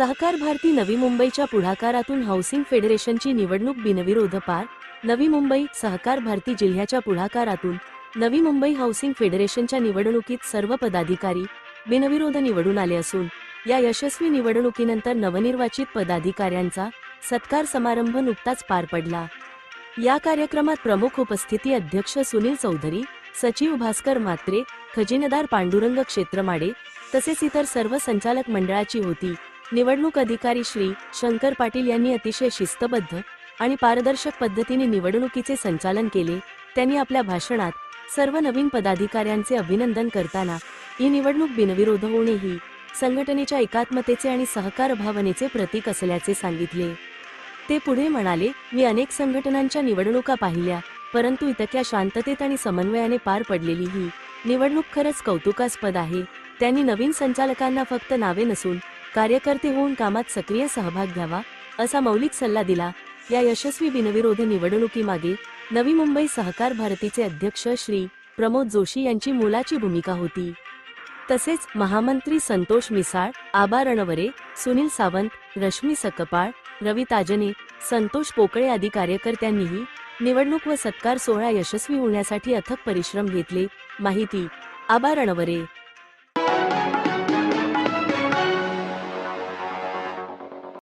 सहकार भारती नवी मुंबईच्या पुढाकारातून हाऊसिंग फेडरेशनची निवडणूक बिनविरोध पार नवी मुंबई सहकार भारती जिल्ह्याच्या पुढाकारातून नवी मुंबई हाऊसिंग फेडरेशनच्या निवडणुकीत सर्व पदाधिकारी बिनविरोध निवडून आले असून या यशस्वी निवडणुकीनंतर नवनिर्वाचित पदाधिकाऱ्यांचा सत्कार समारंभ नुकताच पार पडला. या कार्यक्रमात प्रमुख उपस्थिती अध्यक्ष सुनील चौधरी सचिव भास्कर म्हात्रे खजिनदार पांडुरंग क्षेत्रमाडे तसेच इतर सर्व संचालक मंडळाची होती. निवडणूक अधिकारी श्री शंकर पाटील यांनी अतिशय शिस्तबद्ध आणि पारदर्शक पद्धतीने निवडणुकीचे संचालन केले. त्यांनी आपल्या भाषणात सर्व नवीन पदाधिकाऱ्यांचे अभिनंदन करताना ही निवडणूक बिनविरोध होणे ही संघटनेच्या एकात्मतेचे आणि सहकार भावनेचे प्रतीक असल्याचे सांगितले. ते पुढे म्हणाले मी अनेक संघटनांच्या निवडणुका पाहिल्या परंतु इतक्या शांततेत आणि समन्वयाने पार पडलेली ही निवडणूक खरंच कौतुकास्पद आहे. त्यांनी नवीन संचालकांना फक्त नावे नसून कार्यकर्ते होऊन कामात सक्रिय सहभाग घ्यावा असा मौलिक सल्ला दिला. या यशस्वी बिनविरोध निवडणुकीमागे नवी मुंबई सहकार भारतीचे अध्यक्ष श्री प्रमोद जोशी यांची मोलाची भूमिका होती. तसेच महामंत्री संतोष मिसाळ आबा रणवरे सुनील सावंत रश्मी सकपाळ रवी ताजने संतोष पोकळे आदी कार्यकर्त्यांनीही निवडणूक व सत्कार सोहळा यशस्वी होण्यासाठी अथक परिश्रम घेतले माहिती आबा रणवरे.